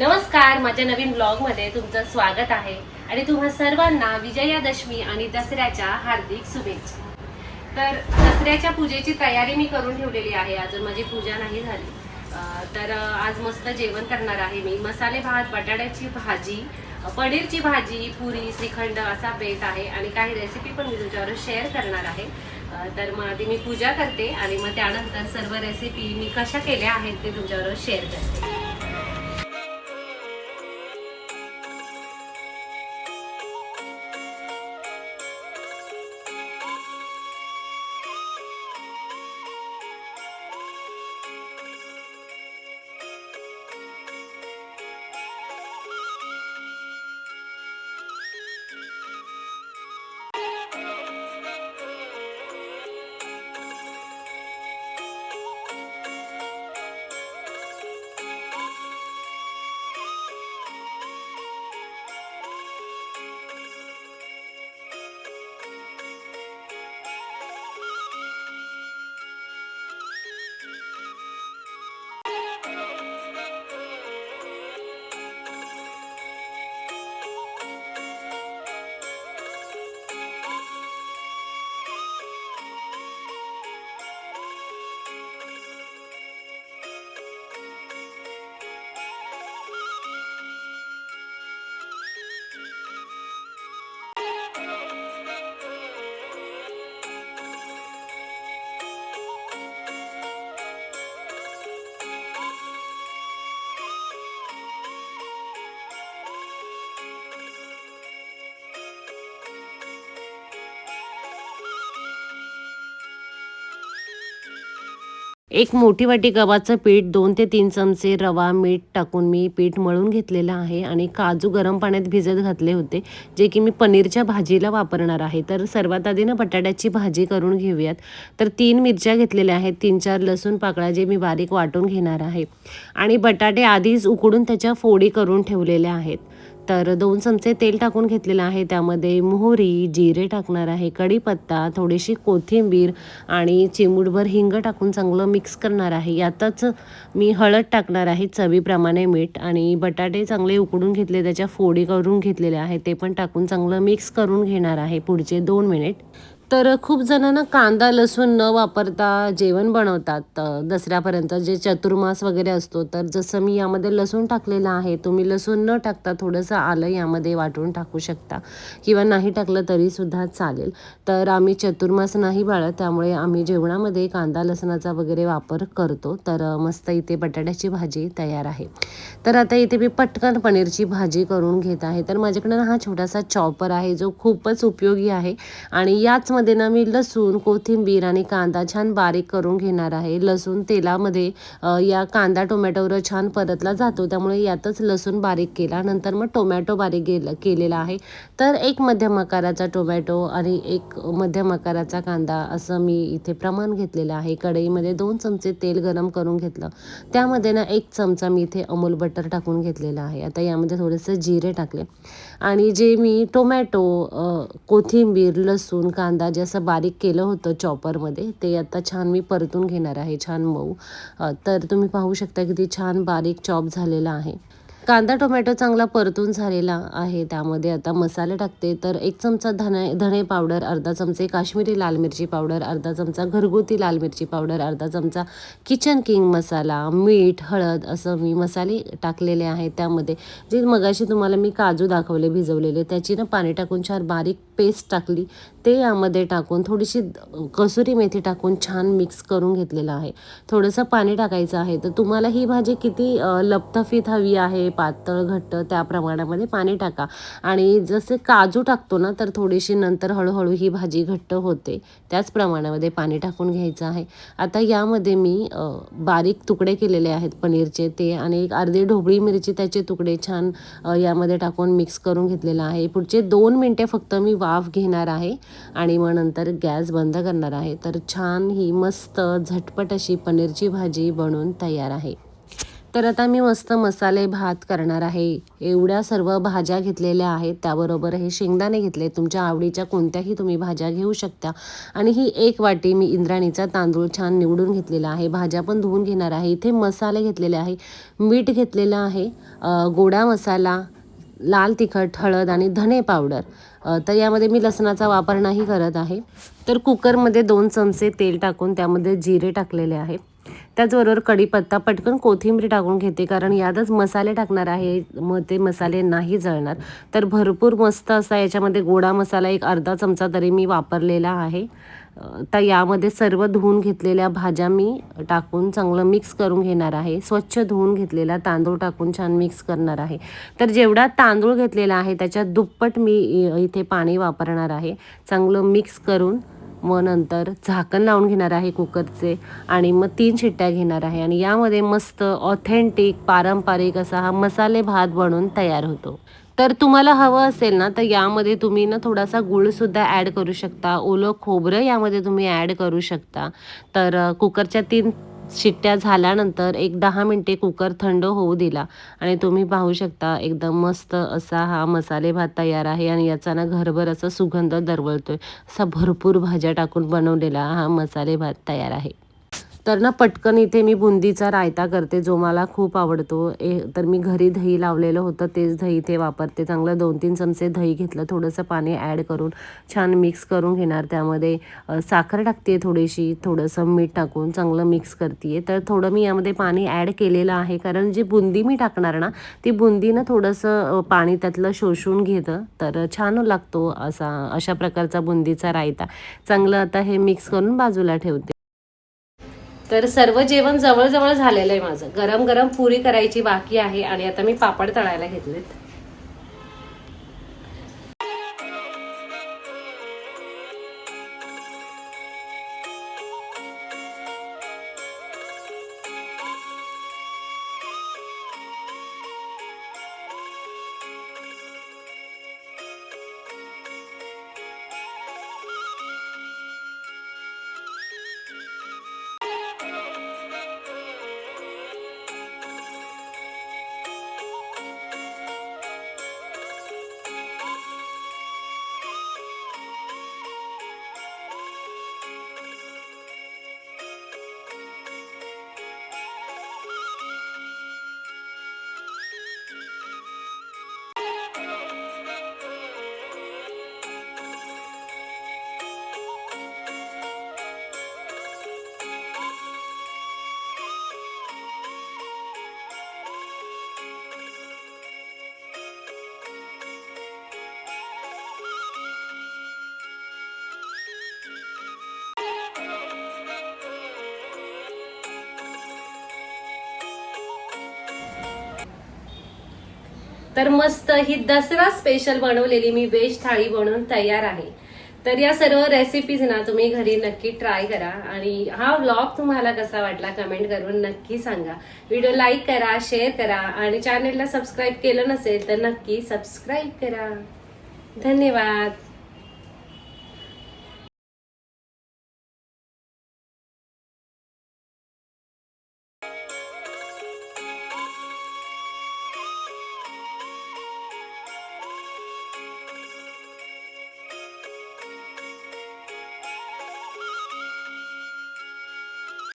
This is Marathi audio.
नमस्कार माझ्या नवीन ब्लॉगमध्ये तुमचं स्वागत आहे. आणि तुम्हा सर्वांना विजयादशमी आणि दसऱ्याच्या हार्दिक शुभेच्छा. तर दसऱ्याच्या पूजेची तयारी मी करून ठेवलेली आहे. अजून माझी पूजा नाही झाली. तर आज मस्त जेवण करणार आहे मी. मसाले भात बटाट्याची भाजी पनीरची भाजी पुरी श्रीखंड असा बेत आहे. आणि काही रेसिपी पण मी तुमच्यावर शेअर करणार आहे. तर मग आधी मी पूजा करते. आणि मग त्यानंतर सर्व रेसिपी मी कशा केल्या आहेत ते तुमच्यावर शेअर करते. एक मोठी वाटी गव्हाचं पीठ दोन ते तीन चमचे रवा मीठ टाकून मी पीठ मळून घेतलेलं आहे आणि काजू गरम पाण्यात भिजत घातले होते जे की मी पनीरच्या भाजीला वापरणार आहे. तर सर्वात आधी ना बटाट्याची भाजी करून घेऊयात. तर तीन मिरच्या घेतलेल्या आहेत तीन चार लसूण पाकळ्या जे मी बारीक वाटून घेणार आहे. आणि बटाटे आधीच उकडून त्याच्या फोडी करून ठेवलेल्या आहेत. तर दोन चमचे तेल टाकून घेतलेलं आहे. त्यामध्ये मोहरी जिरे टाकणार आहे कढीपत्ता थोडीशी कोथिंबीर आणि चिमूटभर हिंग टाकून चांगलं मिक्स करणार आहे. यातच मी हळद टाकणार आहे चवीप्रमाणे मीठ आणि बटाटे चांगले उकडून घेतले त्याच्या फोडी करून घेतलेल्या आहे. ते पण टाकून चांगलं मिक्स करून घेणार आहे पुढचे दोन मिनिट. तर खूप जणांना कांदा लसूण न वापरता जेवण बनवतात. दसऱ्यापर्यंत जे चतुर्मास वगैरे असतो तर जसं मी यामध्ये लसूण टाकलेलं आहे तुम्ही लसूण न टाकता थोडंसं आलं यामध्ये वाटून टाकू शकता. किंवा नाही टाकलं तरीसुद्धा चालेल. तर आम्ही चतुर्मास नाही बाळत त्यामुळे आम्ही जेवणामध्ये कांदा लसणाचा वगैरे वापर करतो. तर मस्त इथे बटाट्याची भाजी तयार आहे. तर आता इथे मी पटकन पनीरची भाजी करून घेत आहे. तर माझ्याकडं हा छोटासा चॉपर आहे जो खूपच उपयोगी आहे. आणि याच यामध्ये ना मी लसूण कोथिंबीर आणि कांदा छान बारीक करून घेणार आहे. लसूण तेलामध्ये या कांदा टोमॅटोवर छान परतला जातो. त्यामुळे यातच लसूण बारीक केला. नंतर मग टोमॅटो बारीक गेला केलेला आहे. तर एक मध्यम आकाराचा टोमॅटो आणि एक मध्यम आकाराचा कांदा असं मी इथे प्रमाण घेतलेलं आहे. कढईमध्ये दोन चमचे तेल गरम करून घेतलं. त्यामध्ये ना एक चमचा मी इथे अमूल बटर टाकून घेतलेला आहे. आता यामध्ये थोडेसे जिरे टाकले. आणि जे मी टोमॅटो कोथिंबीर लसूण कांदा जे असं बारीक केलं होतं चॉपरमध्ये ते आता छान मी परतून घेणार आहे छान मऊ. तर तुम्ही पाहू शकता किती छान बारीक चॉप झालेला आहे. कांदा टोमॅटो चांगला परतून झालेला आहे त्यामध्ये. आता मसाले टाकते तर एक चमचा धने धणे पावडर अर्धा चमचे काश्मीरी लाल मिरची पावडर अर्धा चमचा घरगुती लाल मिरची पावडर अर्धा चमचा किचन किंग मसाला मीठ हळद असं मी मसाले टाकलेले आहेत त्यामध्ये. जे मगाशी तुम्हाला मी काजू दाखवले भिजवलेले त्याची ना पाणी टाकून छान बारीक पेस्ट टाकली. ते यामध्ये टाकून थोडीशी कसुरी मेथी टाकून छान मिक्स करून घेतलेलं आहे. थोडंसं पाणी टाकायचं आहे. तर तुम्हाला ही भाजी किती लपतफीत हवी आहे पातळ घट्ट त्या प्रमाणामध्ये पाणी टाका. आणि जसे काजू टाकतो ना तर थोडीशी नंतर हळूहळू ही भाजी घट्ट होते. त्याच प्रमाणामध्ये पाणी टाकून घ्यायचं आहे. आता यामध्ये मी बारीक तुकडे केलेले आहेत पनीरचे. ते आणि एक अर्धी ढोबळी मिरची त्याचे तुकडे छान यामध्ये टाकून मिक्स करून घेतलेलं आहे. पुढचे दोन मिनटे फक्त मी वाफ घेणार आहे. आणि मग नंतर गॅस बंद करणार आहे. तर छान ही मस्त झटपट अशी पनीरची भाजी बनून तयार आहे. तर आता मी मस्त मसाले भात करणार आहे. एवढ्या सर्व भाज्या घेतलेल्या आहेत. त्याबरोबर हे शेंगदाणे घेतले. तुमच्या आवडीच्या कोणत्याही तुम्ही भाज्या घेऊ शकता. आणि ही एक वाटी मी इंद्राणीचा तांदूळ छान निवडून घेतलेला आहे. भाज्या पण धुवून घेणार आहे. इथे मसाले घेतलेले आहे. मीठ घेतलेलं आहे. गोडा मसाला लाल तिखट हळद आणि धने पावडर तर यामध्ये मी लसणाचा वापर नाही करत आहे. तर कुकरमध्ये दोन चमचे तेल टाकून त्यामध्ये जिरे टाकलेले आहे त्याचबरोबर कढीपत्ता पटकन कोथिंबीर टाकून घेते कारण यातच मसाले टाकणार आहे. मग ते मसाले नाही जळणार. तर भरपूर मस्त असा याच्यामध्ये गोडा मसाला एक अर्धा चमचा तरी मी वापरलेला आहे. तर यामध्ये सर्व धुवून घेतलेल्या भाज्या मी टाकून चांगलं मिक्स करून घेणार आहे. स्वच्छ धुवून घेतलेला तांदूळ टाकून छान मिक्स करणार आहे. तर जेवढा तांदूळ घेतलेला आहे त्याच्या दुप्पट मी इथे पाणी वापरणार आहे. चांगलं मिक्स करून मग नंतर झाकण लावून घेणार आहे कुकरचे आणि मग तीन शिट्ट्या घेणार आहे. आणि यामध्ये मस्त ऑथेंटिक पारंपरिक असा हा मसाले भात बनून तयार होतो. तर तुम्हाला हवं असेल ना तर यामध्ये तुम्ही ना थोडासा गुळसुद्धा ॲड करू शकता. ओलं खोबरं यामध्ये तुम्ही ॲड करू शकता. तर कुकरच्या तीन शिट्ट्या झाल्यानंतर एक दहा मिनटे कुकर थंड होऊ दिला आणि तुम्ही पाहू शकता एकदम मस्त असा हा मसाले भात तयार आहे आणि याचा ना घरभर असा सुगंध दरवळतोय. असा भरपूर भाज्या टाकून बनवलेला हा मसाले भात तयार आहे. तर ना पटकन इथे मी बुंदीचा रायता करते जो मला खूप आवडतो. ए तर मी घरी दही लावलेलं होतं तेच दही इथे वापरते. चांगलं दोन तीन चमचे दही घेतलं थोडंसं पाणी ॲड करून छान मिक्स करून घेणार. त्यामध्ये साखर टाकते थोडीशी थोडंसं मीठ टाकून चांगलं मिक्स करते तर थोडं मी यामध्ये पाणी ॲड केलेलं आहे कारण जी बुंदी मी टाकणार ना ती बुंदी ना थोडंसं पाणी त्यातलं शोषून घेतं. तर छान लागतो असा अशा प्रकारचा बुंदीचा रायता. चांगलं आता हे मिक्स करून बाजूला ठेवते. तर सर्व जेवण जवळजवळ झालेलं आहे माझं. गरम गरम पुरी करायची बाकी आहे आणि आता मी पापड तळायला घेतलेत. तर मस्त ही दसरा स्पेशल बनवलेली मी वेज थाळी बनवून तयार आहे. तर या सर्व रेसिपीज ना तुम्ही घरी नक्की ट्राय करा. आणि हा व्लॉग तुम्हाला कसा वाटला कमेंट करून नक्की सांगा. व्हिडिओ लाईक करा शेअर करा आणि चॅनेलला सबस्क्राईब केलं नसेल तर नक्की सबस्क्राईब करा. धन्यवाद.